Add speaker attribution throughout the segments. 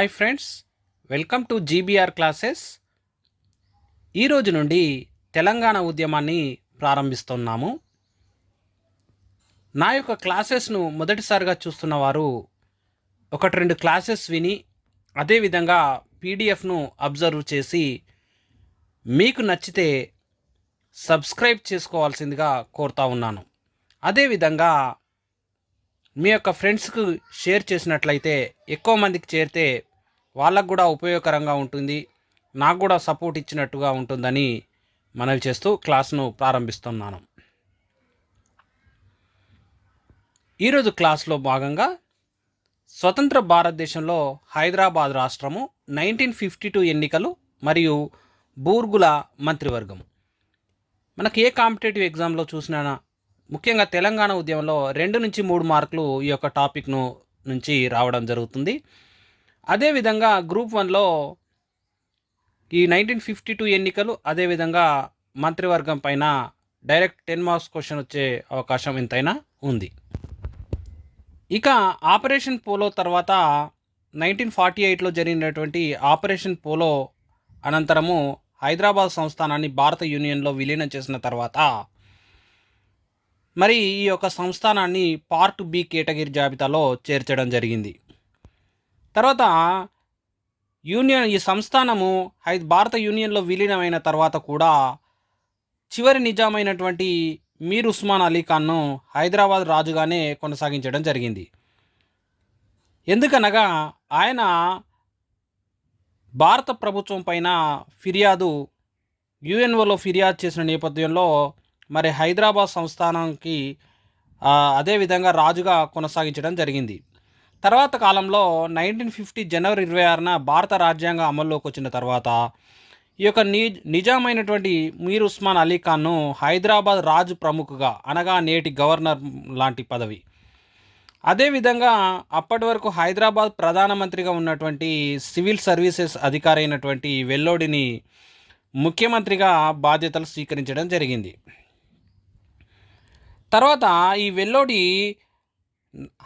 Speaker 1: Hi friends welcome to GBR classes ఈరోజు నుండి తెలంగాణ ఉద్యమాన్ని ప్రారంభిస్తున్నాము. నా యొక్క క్లాసెస్ను మొదటిసారిగా చూస్తున్న వారు ఒకటి రెండు క్లాసెస్ విని అదేవిధంగా పీడిఎఫ్ను అబ్జర్వ్ చేసి మీకు నచ్చితే సబ్స్క్రైబ్ చేసుకోవాల్సిందిగా కోరుతా ఉన్నాను. అదేవిధంగా మీ యొక్క ఫ్రెండ్స్కు షేర్ చేసినట్లయితే ఎక్కువ మందికి చేరితే వాళ్ళకు కూడా ఉపయోగకరంగా ఉంటుంది. నాకు కూడా సపోర్ట్ ఇచ్చినట్టుగా ఉంటుందని మనవి చేస్తూ క్లాస్ను ప్రారంభిస్తున్నాను. ఈరోజు క్లాస్లో భాగంగా స్వతంత్ర భారతదేశంలో హైదరాబాద్ రాష్ట్రము నైన్టీన్ ఫిఫ్టీ టూ ఎన్నికలు మరియు బూర్గుల మంత్రివర్గం మనకి ఏ కాంపిటేటివ్ ఎగ్జామ్లో చూసినా ముఖ్యంగా తెలంగాణ ఉద్యమంలో రెండు నుంచి మూడు మార్కులు ఈ యొక్క టాపిక్ను నుంచి రావడం జరుగుతుంది. అదేవిధంగా గ్రూప్ వన్లో ఈ నైన్టీన్ ఫిఫ్టీ టూ ఎన్నికలు అదేవిధంగా మంత్రివర్గం పైన డైరెక్ట్ టెన్ మార్క్స్ క్వశ్చన్ వచ్చే అవకాశం ఎంతైనా ఉంది. ఇక ఆపరేషన్ పోలో తర్వాత నైన్టీన్ ఫార్టీ ఎయిట్లో జరిగినటువంటి ఆపరేషన్ పోలో అనంతరము హైదరాబాద్ సంస్థానాన్ని భారత యూనియన్లో విలీనం చేసిన తర్వాత మరి ఈ యొక్క సంస్థానాన్ని పార్ట్ బి కేటగిరీ జాబితాలో చేర్చడం జరిగింది. తర్వాత యూనియన్ ఈ సంస్థానము హై భారత యూనియన్లో విలీనమైన తర్వాత కూడా చివరి నిజామైనటువంటి మీర్ ఉస్మాన్ అలీ ఖాన్ను హైదరాబాద్ రాజుగానే కొనసాగించడం జరిగింది. ఎందుకనగా ఆయన భారత ప్రభుత్వం పైన ఫిర్యాదు యుఎన్ఓలో ఫిర్యాదు చేసిన నేపథ్యంలో మరి హైదరాబాద్ సంస్థానానికి అదేవిధంగా రాజుగా కొనసాగించడం జరిగింది. తర్వాత కాలంలో నైన్టీన్ ఫిఫ్టీ జనవరి ఇరవై ఆరున భారత రాజ్యాంగం అమల్లోకి వచ్చిన తర్వాత ఈ యొక్క ని నిజామైనటువంటి మీర్ ఉస్మాన్ అలీ ఖాన్ను హైదరాబాద్ రాజు ప్రముఖగా అనగా నేటి గవర్నర్ లాంటి పదవి. అదేవిధంగా అప్పటి వరకు హైదరాబాద్ ప్రధానమంత్రిగా ఉన్నటువంటి సివిల్ సర్వీసెస్ అధికారి అయినటువంటి వెల్లోడిని ముఖ్యమంత్రిగా బాధ్యతలు స్వీకరించడం జరిగింది. తర్వాత ఈ వెల్లోడి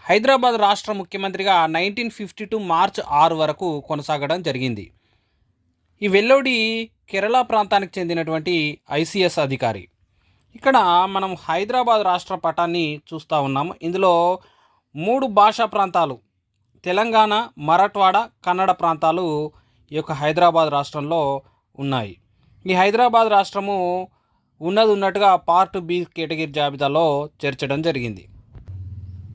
Speaker 1: హైదరాబాద్ రాష్ట్ర ముఖ్యమంత్రిగా నైన్టీన్ ఫిఫ్టీ టూ మార్చ్ ఆరు వరకు కొనసాగడం జరిగింది. ఈ వెల్లోడి కేరళ ప్రాంతానికి చెందినటువంటి ఐసిఎస్ అధికారి. ఇక్కడ మనం హైదరాబాద్ రాష్ట్ర పటాన్ని చూస్తూ ఉన్నాము. ఇందులో మూడు భాషా ప్రాంతాలు తెలంగాణ మరాఠ్వాడ కన్నడ ప్రాంతాలు ఈ యొక్క హైదరాబాద్ రాష్ట్రంలో ఉన్నాయి. ఈ హైదరాబాద్ రాష్ట్రము ఉన్నది ఉన్నట్టుగా పార్ట్ బి కేటగిరీ జాబితాలో చేర్చడం జరిగింది.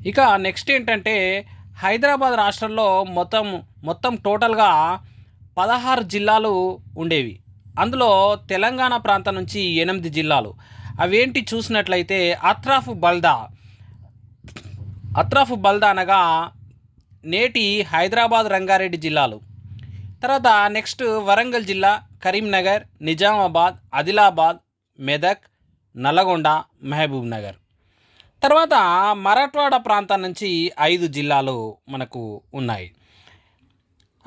Speaker 1: ఇక నెక్స్ట్ ఏంటంటే హైదరాబాద్ రాష్ట్రంలో మొత్తం మొత్తం టోటల్గా పదహారు జిల్లాలు ఉండేవి. అందులో తెలంగాణ ప్రాంతం నుంచి ఎనిమిది జిల్లాలు. అవేంటి చూసినట్లయితే అత్రాఫ్ బల్దా. అత్రాఫ్ బల్దా అనగా నేటి హైదరాబాద్ రంగారెడ్డి జిల్లాలు. తర్వాత నెక్స్ట్ వరంగల్ జిల్లా కరీంనగర్ నిజామాబాద్ ఆదిలాబాద్ మెదక్ నల్లగొండ మహబూబ్ నగర్ తర్వాత మరాఠ్వాడ ప్రాంతం నుంచి ఐదు జిల్లాలు మనకు ఉన్నాయి.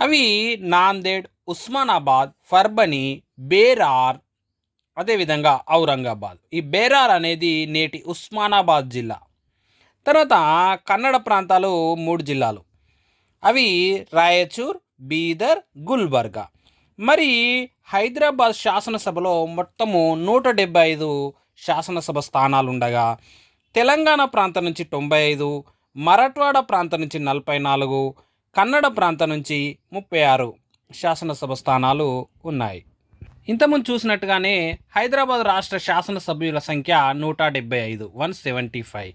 Speaker 1: అవి నాందేడ్ ఉస్మానాబాద్ ఫర్బని బేరార్ అదేవిధంగా ఔరంగాబాద్. ఈ బేరార్ అనేది నేటి ఉస్మానాబాద్ జిల్లా. తర్వాత కన్నడ ప్రాంతాలు మూడు జిల్లాలు. అవి రాయచూర్ బీదర్ గుల్బర్గా. మరి హైదరాబాద్ శాసనసభలో మొత్తము నూట డెబ్బై ఐదు శాసనసభ స్థానాలు ఉండగా తెలంగాణ ప్రాంతం నుంచి తొంభై ఐదు మరాఠవాడ ప్రాంతం నుంచి నలభై నాలుగు కన్నడ ప్రాంతం నుంచి ముప్పై ఆరు శాసనసభ స్థానాలు ఉన్నాయి. ఇంతకుముందు చూసినట్టుగానే హైదరాబాద్ రాష్ట్ర శాసనసభ్యుల సంఖ్య నూట డెబ్బై ఐదు వన్ సెవెంటీ ఫైవ్.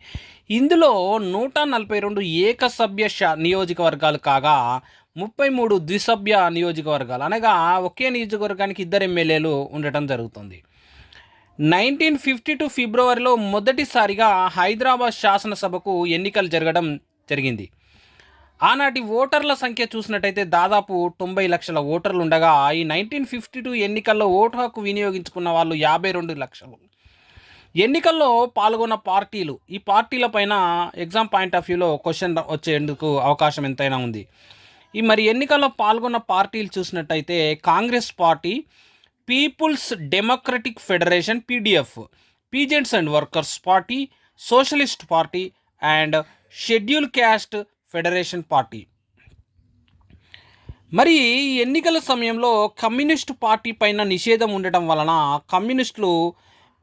Speaker 1: ఇందులో నూట నలభై రెండు ఏకసభ్య శా నియోజకవర్గాలు కాగా ముప్పై మూడు ద్విసభ్య నియోజకవర్గాలు. అనగా ఒకే నియోజకవర్గానికి ఇద్దరు ఎమ్మెల్యేలు ఉండటం జరుగుతుంది. నైన్టీన్ ఫిఫ్టీ టూ ఫిబ్రవరిలో మొదటిసారిగా హైదరాబాద్ శాసనసభకు ఎన్నికలు జరగడం జరిగింది. ఆనాటి ఓటర్ల సంఖ్య చూసినట్టయితే దాదాపు తొంభై లక్షల ఓటర్లు ఉండగా ఈ నైన్టీన్ ఫిఫ్టీ టూ ఎన్నికల్లో ఓటు హక్కు వినియోగించుకున్న వాళ్ళు యాభై రెండు లక్షలు. ఎన్నికల్లో పాల్గొన్న పార్టీలు ఈ పార్టీల పైన ఎగ్జామ్ పాయింట్ ఆఫ్ వ్యూలో క్వశ్చన్ వచ్చేందుకు అవకాశం ఎంతైనా ఉంది. ఈ మరి ఎన్నికల్లో పాల్గొన్న పార్టీలు చూసినట్టయితే Congress party people's democratic federation PDF peasants and workers party socialist party and schedule caste federation party. మరి ఈ ఎన్నికల సమయంలో కమ్యూనిస్ట్ పార్టీ పైన నిషేధం ఉండటం వలన కమ్యూనిస్టులు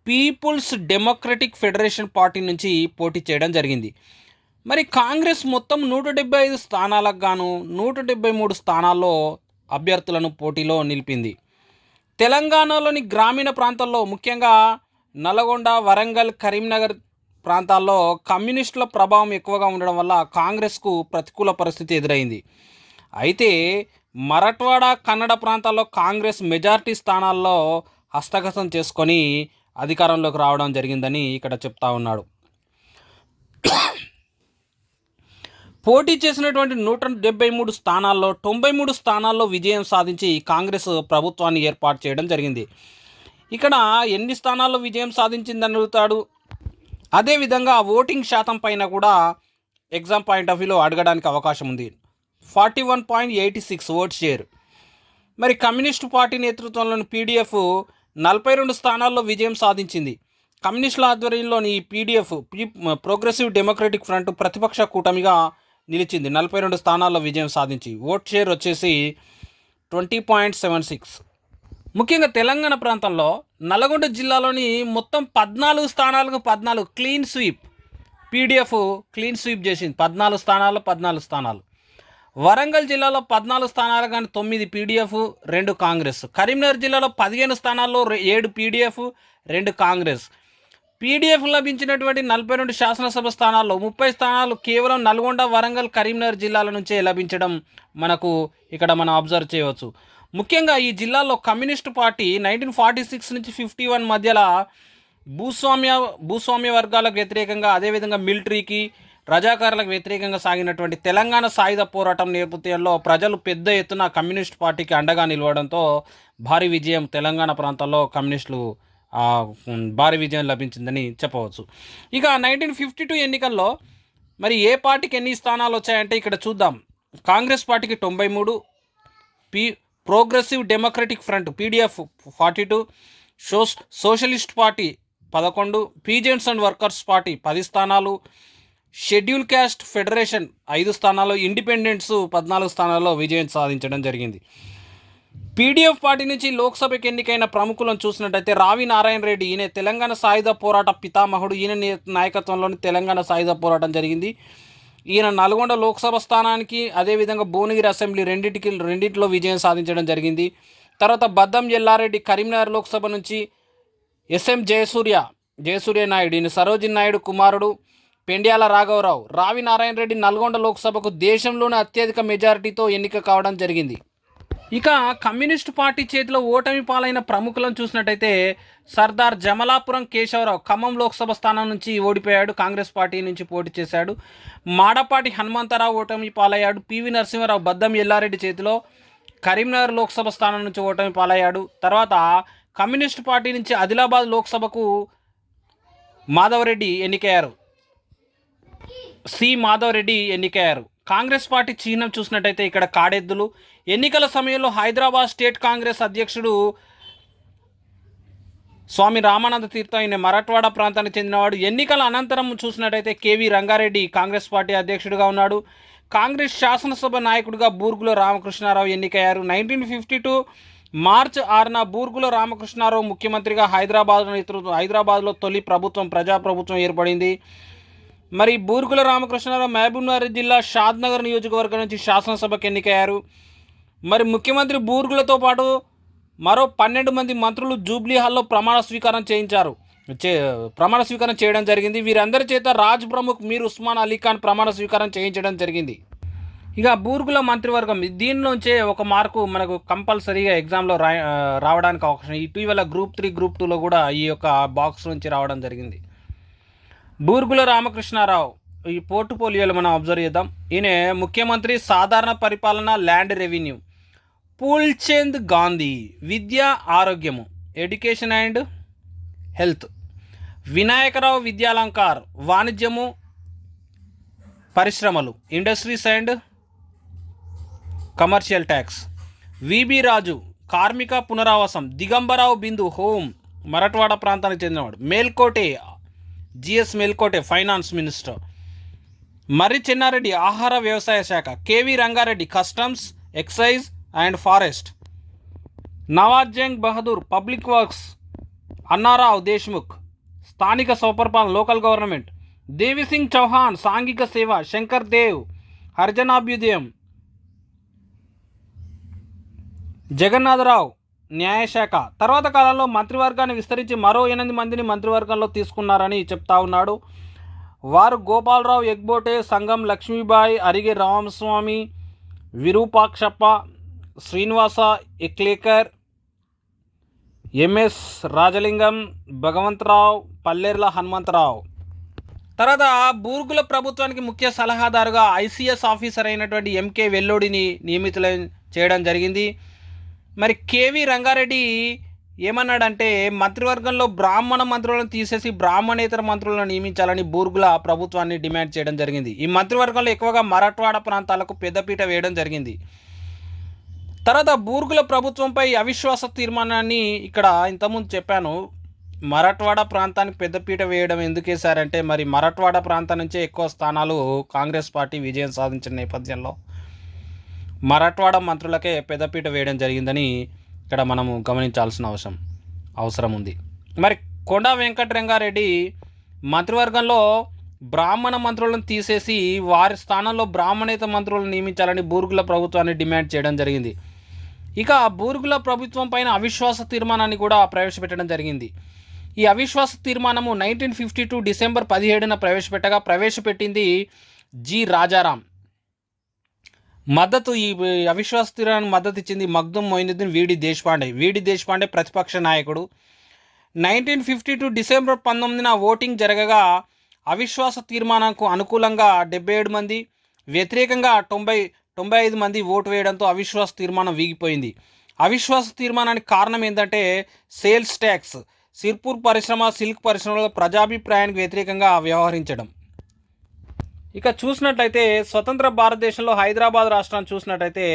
Speaker 1: పీపుల్స్ డెమోక్రటిక్ ఫెడరేషన్ పార్టీ నుంచి పోటీ చేయడం జరిగింది. మరి కాంగ్రెస్ మొత్తం నూట డెబ్బై ఐదు స్థానాలకు గాను నూట డెబ్బై మూడు స్థానాల్లో అభ్యర్థులను పోటీలో నిలిపింది. తెలంగాణలోని గ్రామీణ ప్రాంతాల్లో ముఖ్యంగా నల్గొండ వరంగల్ కరీంనగర్ ప్రాంతాల్లో కమ్యూనిస్టుల ప్రభావం ఎక్కువగా ఉండడం వల్ల కాంగ్రెస్కు ప్రతికూల పరిస్థితి ఎదురైంది. అయితే మరట్వాడ కన్నడ ప్రాంతాల్లో కాంగ్రెస్ మెజార్టీ స్థానాల్లో హస్తగతం చేసుకొని అధికారంలోకి రావడం జరిగిందని ఇక్కడ చెప్తా ఉన్నాడు. పోటీ చేసినటువంటి నూట డెబ్బై మూడు స్థానాల్లో తొంభై మూడు స్థానాల్లో విజయం సాధించి కాంగ్రెస్ ప్రభుత్వాన్ని ఏర్పాటు చేయడం జరిగింది. ఇక్కడ ఎన్ని స్థానాల్లో విజయం సాధించిందని అడుగుతాడు అదేవిధంగా ఓటింగ్ శాతం పైన కూడా ఎగ్జామ్ పాయింట్ ఆఫ్ వ్యూలో అడగడానికి అవకాశం ఉంది. Forty one point eighty six vote share. మరి కమ్యూనిస్టు పార్టీ నేతృత్వంలోని పీడిఎఫ్ నలభై రెండు స్థానాల్లో విజయం సాధించింది. కమ్యూనిస్టుల ఆధ్వర్యంలోని ఈ పీడిఎఫ్ ప్రోగ్రెసివ్ డెమోక్రటిక్ ఫ్రంట్ ప్రతిపక్ష కూటమిగా నిలిచింది. నలభై రెండు స్థానాల్లో విజయం సాధించి ఓట్ షేర్ వచ్చేసి ట్వంటీ పాయింట్ సెవెన్ సిక్స్. ముఖ్యంగా తెలంగాణ ప్రాంతంలో నల్గొండ జిల్లాలోని మొత్తం పద్నాలుగు స్థానాలకు పద్నాలుగు clean sweep. PDF clean sweep చేసింది. పద్నాలుగు స్థానాల్లో పద్నాలుగు స్థానాలు. వరంగల్ జిల్లాలో పద్నాలుగు స్థానాలు కానీ తొమ్మిది పీడిఎఫ్ రెండు కాంగ్రెస్. కరీంనగర్ జిల్లాలో పదిహేను స్థానాల్లో ఏడు పీడిఎఫ్ రెండు కాంగ్రెస్. పీడిఎఫ్ లభించినటువంటి నలభై రెండు శాసనసభ స్థానాల్లో ముప్పై స్థానాలు కేవలం నల్గొండ వరంగల్ కరీంనగర్ జిల్లాల నుంచే లభించడం మనకు ఇక్కడ మనం అబ్జర్వ్ చేయవచ్చు. ముఖ్యంగా ఈ జిల్లాలో communist party nineteen forty six నుంచి ఫిఫ్టీ వన్ మధ్యలో భూస్వామ్య భూస్వామ్య వర్గాలకు వ్యతిరేకంగా అదేవిధంగా మిలిటరీకి రజాకారులకు వ్యతిరేకంగా సాగినటువంటి తెలంగాణ సాయుధ పోరాటం నేపథ్యంలో ప్రజలు పెద్ద ఎత్తున కమ్యూనిస్ట్ పార్టీకి అండగా నిలవడంతో భారీ విజయం తెలంగాణ ప్రాంతాల్లో కమ్యూనిస్టులు భారీ విజయం లభించిందని చెప్పవచ్చు. ఇక నైన్టీన్ ఫిఫ్టీ టూ ఎన్నికల్లో మరి ఏ పార్టీకి ఎన్ని స్థానాలు వచ్చాయంటే ఇక్కడ చూద్దాం. కాంగ్రెస్ పార్టీకి తొంభై మూడు P progressive democratic front P D F forty two soc socialist party పదకొండు పీజెంట్స్ అండ్ వర్కర్స్ పార్టీ పది స్థానాలు షెడ్యూల్ క్యాస్ట్ ఫెడరేషన్ ఐదు స్థానాలు ఇండిపెండెంట్స్ పద్నాలుగు స్థానాల్లో విజయం సాధించడం జరిగింది. పీడీఎఫ్ పార్టీ నుంచి లోక్సభకు ఎన్నికైన ప్రముఖులను చూసినట్టయితే రావి నారాయణ రెడ్డి ఈయన తెలంగాణ సాయుధ పోరాట పితామహుడు ఈయన నాయకత్వంలోని తెలంగాణ సాయుధ పోరాటం జరిగింది. ఈయన నల్గొండ లోక్సభ స్థానానికి అదేవిధంగా భువనగిరి అసెంబ్లీ రెండింటికి రెండింటిలో విజయం సాధించడం జరిగింది. తర్వాత బద్దం ఎల్లారెడ్డి కరీంనగర్ లోక్సభ నుంచి ఎస్ఎం జయసూర్య జయసూర్య నాయుడు ఈయన సరోజిన్ నాయుడు కుమారుడు పెండ్యాల రాఘవరావు రావి నారాయణ రెడ్డి నల్గొండ లోక్సభకు దేశంలోనే అత్యధిక మెజారిటీతో ఎన్నిక కావడం జరిగింది. ఇక కమ్యూనిస్ట్ పార్టీ చేతిలో ఓటమి పాలైన ప్రముఖులను చూసినట్టయితే సర్దార్ జమలాపురం కేశవరావు ఖమ్మం లోక్సభ స్థానం నుంచి ఓడిపోయాడు కాంగ్రెస్ పార్టీ నుంచి పోటీ చేశాడు. మాడపాటి హనుమంతరావు ఓటమి పాలయ్యాడు పివి నరసింహారావు బద్దం ఎల్లారెడ్డి చేతిలో కరీంనగర్ లోక్సభ స్థానం నుంచి ఓటమి పాలయ్యాడు. తర్వాత కమ్యూనిస్ట్ పార్టీ నుంచి ఆదిలాబాద్ లోక్సభకు మాధవరెడ్డి ఎన్నికయ్యారు. సి. మాధవరెడ్డి ఎన్నికయ్యారు. కాంగ్రెస్ పార్టీ చిహ్నం చూసినట్టయితే ఇక్కడ కాడెద్దులు. ఎన్నికల సమయంలో హైదరాబాద్ స్టేట్ కాంగ్రెస్ అధ్యక్షుడు స్వామి రామానంద తీర్థం అయిన మరాఠవాడ ప్రాంతానికి చెందినవాడు. ఎన్నికల అనంతరం చూసినట్టయితే కేవీ రంగారెడ్డి కాంగ్రెస్ పార్టీ అధ్యక్షుడిగా ఉన్నాడు. కాంగ్రెస్ శాసనసభ నాయకుడిగా బూర్గులో రామకృష్ణారావు ఎన్నికయ్యారు. నైన్టీన్ ఫిఫ్టీ టూ మార్చ్ ఆరున బూర్గుల రామకృష్ణారావు ముఖ్యమంత్రిగా హైదరాబాద్ నేతృత్వం హైదరాబాద్లో తొలి ప్రభుత్వం ప్రజాప్రభుత్వం ఏర్పడింది. మరి బూర్గుల రామకృష్ణారావు మహబూబ్నగర్ జిల్లా షాద్నగర్ నియోజకవర్గం నుంచి శాసనసభకు ఎన్నికయ్యారు. మరి ముఖ్యమంత్రి బూర్గులతో పాటు మరో పన్నెండు మంది మంత్రులు జూబ్లీ హాల్లో ప్రమాణ స్వీకారం చేయించారు. చే ప్రమాణ స్వీకారం చేయడం జరిగింది. వీరందరి చేత రాజ్ ప్రముఖ్ మీర్ ఉస్మాన్ అలీ ఖాన్ ప్రమాణ స్వీకారం చేయించడం జరిగింది. ఇక బూర్గుల మంత్రివర్గం దీనిలోంచే ఒక మార్కు మనకు కంపల్సరీగా ఎగ్జామ్లో రా రావడానికి అవకాశం. ఇటీవల గ్రూప్ త్రీ గ్రూప్ టూలో కూడా ఈ యొక్క బాక్స్ నుంచి రావడం జరిగింది. బూర్గుల రామకృష్ణారావు ఈ పోర్టుపోలియోలు మనం అబ్జర్వ్ చేద్దాం. ఈయన ముఖ్యమంత్రి సాధారణ పరిపాలన ల్యాండ్ రెవెన్యూ పూల్చంద్ గాంధీ విద్య ఆరోగ్యము. Education and health Vinayakrao Vidyalankar వాణిజ్యము పరిశ్రమలు. Industries and commercial tax V B Raju కార్మిక పునరావాసం. దిగంబరావు బిందు హోమ్ మరట్వాడ ప్రాంతానికి చెందినవాడు. Melkote G S Melkote finance minister. Marri Chennareddy ఆహార వ్యవసాయ శాఖ K V Rangareddy customs excise and forest. Nawaz Jung Bahadur public works Annarao Deshmukh. స్థానిక స్వపరిపాలన లోకల్ గవర్నమెంట్. దేవిసింగ్ చౌహాన్ సాంఘిక సేవ శంకర్ దేవ్. హర్జనాభ్యుదయం. జగన్నాథరావు న్యాయశాఖ. తర్వాత కాలంలో మంత్రివర్గాన్ని విస్తరించి మరో ఎనిమిది మందిని మంత్రివర్గంలో తీసుకున్నారని చెప్తా ఉన్నాడు. వారు గోపాలరావు ఎగ్బోటే సంగం లక్ష్మీబాయి అరిగే రామస్వామి విరూపాక్షప్ప శ్రీనివాస ఎక్లేకర్ ఎంఎస్ రాజలింగం భగవంతరావు పల్లెర్ల హనుమంతరావు. తర్వాత బూర్గుల ప్రభుత్వానికి ముఖ్య సలహాదారుగా ఐసీఎస్ ఆఫీసర్ అయినటువంటి ఎంకే వెల్లోడిని నియమితుల చేయడం జరిగింది. మరి కేవి రంగారెడ్డి ఏమన్నాడంటే మంత్రివర్గంలో బ్రాహ్మణ మంత్రులను తీసేసి బ్రాహ్మణేతర మంత్రులను నియమించాలని బూర్గుల ప్రభుత్వాన్ని డిమాండ్ చేయడం జరిగింది. ఈ మంత్రివర్గంలో ఎక్కువగా మరాఠవాడ ప్రాంతాలకు పెద్దపీట వేయడం జరిగింది. తర్వాత బూర్గుల ప్రభుత్వంపై అవిశ్వాస తీర్మానాన్ని ఇక్కడ ఇంతకుముందు చెప్పాను. మరాఠవాడ ప్రాంతానికి పెద్దపీట వేయడం ఎందుకేశారంటే మరి మరాఠవాడ ప్రాంతం నుంచే ఎక్కువ స్థానాలు కాంగ్రెస్ పార్టీ విజయం సాధించిన నేపథ్యంలో మరాఠ్వాడ మంత్రులకే పెద్దపీట వేయడం జరిగిందని ఇక్కడ మనము గమనించాల్సిన అవసరం అవసరం ఉంది. మరి కొండా వెంకటరంగారెడ్డి మంత్రివర్గంలో బ్రాహ్మణ మంత్రులను తీసేసి వారి స్థానంలో బ్రాహ్మణేత మంత్రులను నియమించాలని బూర్గుల ప్రభుత్వాన్ని డిమాండ్ చేయడం జరిగింది. ఇక బూర్గుల ప్రభుత్వం పైన అవిశ్వాస తీర్మానాన్ని కూడా ప్రవేశపెట్టడం జరిగింది. ఈ అవిశ్వాస తీర్మానము నైన్టీన్ ఫిఫ్టీ టూ డిసెంబర్ పదిహేడున ప్రవేశపెట్టగా ప్రవేశపెట్టింది జి రాజారాం. మద్దతు ఈ అవిశ్వాస తీర్మానం మద్దతు ఇచ్చింది మగ్దుం మొయినుద్దీన్ వీడి దేశపాండే. వీడి దేశపాండే ప్రతిపక్ష నాయకుడు. నైన్టీన్ ఫిఫ్టీ టూ డిసెంబర్ పంతొమ్మిదిన ఓటింగ్ జరగగా అవిశ్వాస తీర్మానంకు అనుకూలంగా డెబ్బై ఏడు మంది వ్యతిరేకంగా తొంభై తొంభై ఐదు మంది ఓటు వేయడంతో అవిశ్వాస తీర్మానం వీగిపోయింది. అవిశ్వాస తీర్మానానికి కారణం ఏంటంటే సేల్స్ ట్యాక్స్ సిర్పూర్ పరిశ్రమ సిల్క్ పరిశ్రమలో ప్రజాభిప్రాయానికి వ్యతిరేకంగా వ్యవహరించడం. ఇక చూసినట్లయితే స్వతంత్ర భారతదేశంలో హైదరాబాద్ రాష్ట్రాన్ని చూసినట్టయితే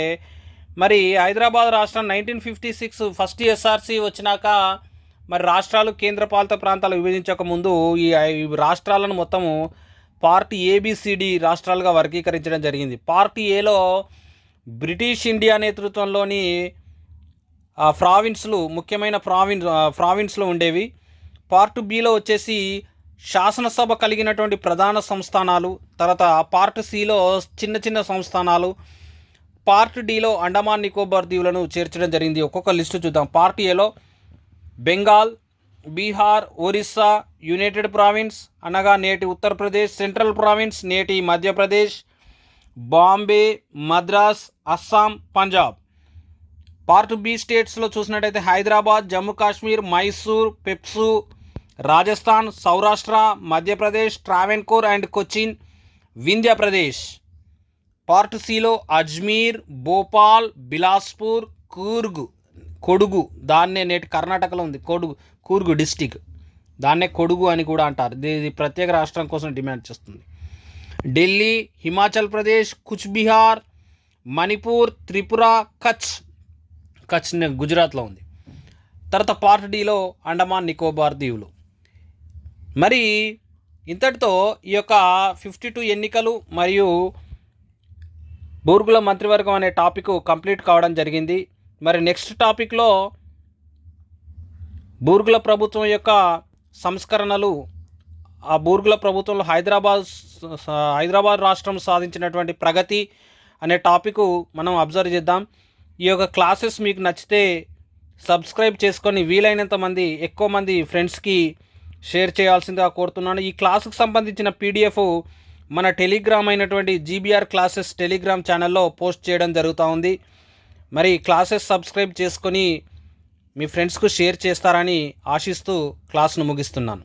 Speaker 1: మరి హైదరాబాద్ రాష్ట్రం nineteen fifty six first SRC వచ్చినాక మరి రాష్ట్రాలు కేంద్రపాలిత ప్రాంతాలు విభజించక ముందు ఈ రాష్ట్రాలను మొత్తము పార్టీ ఏబిసిడి రాష్ట్రాలుగా వర్గీకరించడం జరిగింది. పార్టీ ఏలో బ్రిటిష్ ఇండియా నేతృత్వంలోని ప్రావిన్స్లు ముఖ్యమైన ప్రావిన్ ప్రావిన్స్లు ఉండేవి. పార్ట్ బిలో వచ్చేసి శాసనసభ కలిగినటువంటి ప్రధాన సంస్థానాలు తర్వాత పార్ట్ సిలో చిన్న చిన్న సంస్థానాలు పార్ట్ డిలో అండమాన్ నికోబార్ దీవులను చేర్చడం జరిగింది. ఒక్కొక్క లిస్టు చూద్దాం. పార్ట్ ఏలో బెంగాల్ బీహార్ ఒరిస్సా యునైటెడ్ ప్రావిన్స్ అనగా నేటి ఉత్తరప్రదేశ్ సెంట్రల్ ప్రావిన్స్ నేటి మధ్యప్రదేశ్ బాంబే మద్రాస్ అస్సాం పంజాబ్. పార్ట్ బి స్టేట్స్లో చూసినట్టయితే హైదరాబాద్ జమ్మూ కాశ్మీర్ మైసూర్ పెప్సు రాజస్థాన్ సౌరాష్ట్ర మధ్యప్రదేశ్ ట్రావెన్కోర్ అండ్ కొచ్చిన్ వింధ్యప్రదేశ్. పార్ట్ సిలో అజ్మీర్ భోపాల్ బిలాస్పూర్ కూర్గ్ కొడుగు. దాన్నే నేటి కర్ణాటకలో ఉంది. కొడుగు కూర్గు డిస్టిక్. దాన్నే కొడుగు అని కూడా అంటారు. ఇది ప్రత్యేక రాష్ట్రం కోసం డిమాండ్ చేస్తుంది. ఢిల్లీ హిమాచల్ ప్రదేశ్ కుచ్బిహార్ మణిపూర్ త్రిపుర కచ్. కచ్ గుజరాత్లో ఉంది. తర్వాత పార్ట్ డిలో అండమాన్ నికోబార్ దీవులు. మరి ఇంతటితో ఈ యొక్క ఫిఫ్టీ టూ ఎన్నికలు మరియు బూర్గుల మంత్రివర్గం అనే టాపిక్ కంప్లీట్ కావడం జరిగింది. మరి నెక్స్ట్ టాపిక్లో బూర్గుల ప్రభుత్వం యొక్క సంస్కరణలు ఆ బూర్గుల ప్రభుత్వంలో హైదరాబాద్ హైదరాబాద్ రాష్ట్రం సాధించినటువంటి ప్రగతి అనే టాపిక్ మనం అబ్జర్వ్ చేద్దాం. ఈ యొక్క క్లాసెస్ మీకు నచ్చితే సబ్స్క్రైబ్ చేసుకొని వీలైనంత మంది ఎక్కువ మంది ఫ్రెండ్స్కి షేర్ చేయాల్సిందిగా కోరుతున్నాను. ఈ క్లాసుకు సంబంధించిన పీడిఎఫ్ మన టెలిగ్రామ్ అయినటువంటి జీబీఆర్ క్లాసెస్ టెలిగ్రామ్ ఛానల్లో పోస్ట్ చేయడం జరుగుతూ ఉంది. మరి క్లాసెస్ సబ్స్క్రైబ్ చేసుకొని మీ ఫ్రెండ్స్కు షేర్ చేస్తారని ఆశిస్తూ క్లాస్ను ముగిస్తున్నాను.